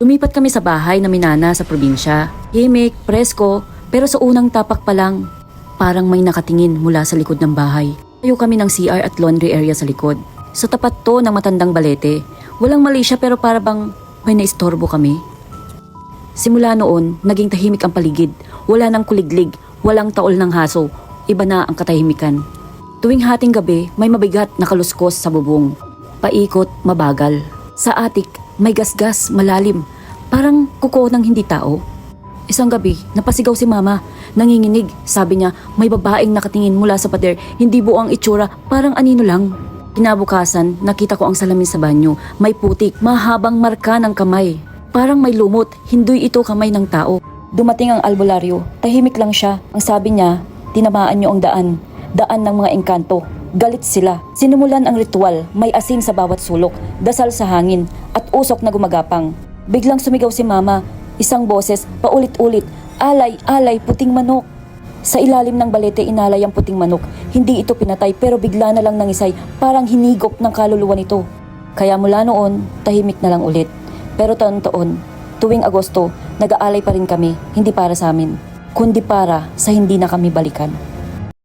Lumipat kami sa bahay na minana sa probinsya. Himik, presko, pero sa unang tapak pa lang, parang may nakatingin mula sa likod ng bahay. Tayo kami ng CR at laundry area sa likod. Sa tapat to ng matandang balete, walang mali siya pero para bang may naistorbo kami. Simula noon, naging tahimik ang paligid. Wala nang kuliglig, walang taol ng haso. Iba na ang katahimikan. Tuwing hating gabi, may mabigat na kaluskos sa bubong. Paikot, mabagal. Sa atik, may gasgas, malalim. Parang kuko ng hindi tao. Isang gabi, napasigaw si mama. Nanginginig. Sabi niya, may babaeng nakatingin mula sa pader. Hindi buo ang itsura, parang anino lang. Kinabukasan, nakita ko ang salamin sa banyo. May putik, mahabang marka ng kamay. Parang may lumot, hindi ito kamay ng tao. Dumating ang albularyo, tahimik lang siya. Ang sabi niya, tinamaan niyo ang daan. Daan ng mga engkanto. Galit sila. Sinimulan ang ritual, may asin sa bawat sulok, dasal sa hangin, at usok na gumagapang. Biglang sumigaw si mama, isang boses, paulit-ulit, alay, alay, puting manok. Sa ilalim ng balete inalay ang puting manok. Hindi ito pinatay pero bigla na lang nangisay, parang hinigop ng kaluluwa nito. Kaya mula noon, tahimik na lang ulit. Pero taon-taon, tuwing Agosto, nag-aalay pa rin kami, hindi para sa amin, kundi para sa hindi na kami balikan.